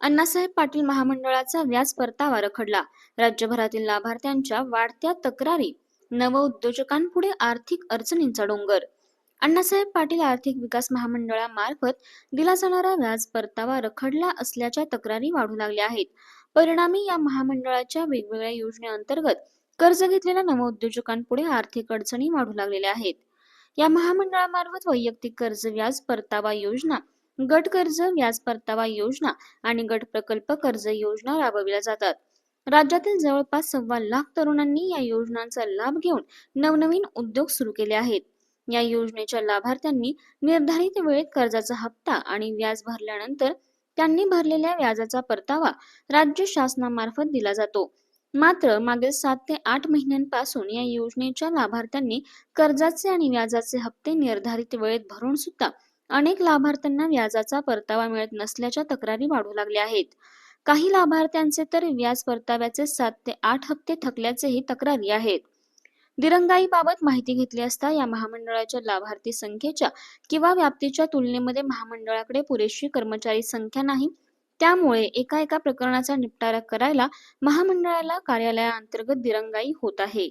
अण्णासाहेब पाटील महामंडळाचा व्याज परतावा रखडला. राज्यभरातील लाभार्थ्यांच्या वाढत्या तक्रारी नवउद्योजकांपुढे आर्थिक अडचणींचा डोंगर. अण्णासाहेब पाटील आर्थिक विकास महामंडळामार्फत दिला जाणारा व्याज परतावा रखडला असल्याच्या तक्रारी वाढू लागल्या आहेत. परिणामी या महामंडळाच्या वेगवेगळ्या योजनेअंतर्गत कर्ज घेतलेल्या नवउद्योजकांपुढे आर्थिक अडचणी वाढू लागलेल्या आहेत. या महामंडळामार्फत वैयक्तिक कर्ज व्याज परतावा योजना गट कर्ज व्याज परतावा योजना आणि गट प्रकल्प कर्ज योजना राबविल्या जातात. राज्यातील जवळपास सव्वा लाख तरुणांनी या योजनांचा लाभ घेऊन नवनवीन उद्योग सुरू केले आहेत. या योजनेच्या लाभार्थ्यांनी निर्धारित वेळेत कर्जाचा हप्ता आणि व्याज भरल्यानंतर त्यांनी भरलेल्या व्याजाचा परतावा राज्य शासनामार्फत दिला जातो. मात्र मागील सात ते आठ महिन्यांपासून या योजनेच्या लाभार्थ्यांनी कर्जाचे आणि व्याजाचे हप्ते निर्धारित वेळेत भरून सुद्धा अनेक लाभार्थ्यांना व्याजाचा परतावा मिळत नसल्याच्या तक्रारी वाढू लागल्या आहेत. काही लाभार्थ्यांचे तर व्याज परताव्याचे सात ते आठ हप्ते थकल्याचेही तक्रारी आहेत. दिरंगाईबाबत माहिती घेतली असता या महामंडळाच्या लाभार्थी संख्येच्या किंवा व्याप्तीच्या तुलनेमध्ये महामंडळाकडे पुरेशी कर्मचारी संख्या नाही त्यामुळे एका एका प्रकरणाचा निपटारा करायला महामंडळाला कार्यालयाअंतर्गत दिरंगाई होत आहे.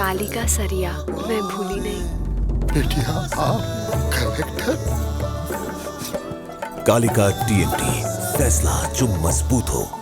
कालिका सरिया मैं भूली नहीं। बेटिया आप कलेक्टर। कालिका टीएमटी फैसला जो मज़बूत हो।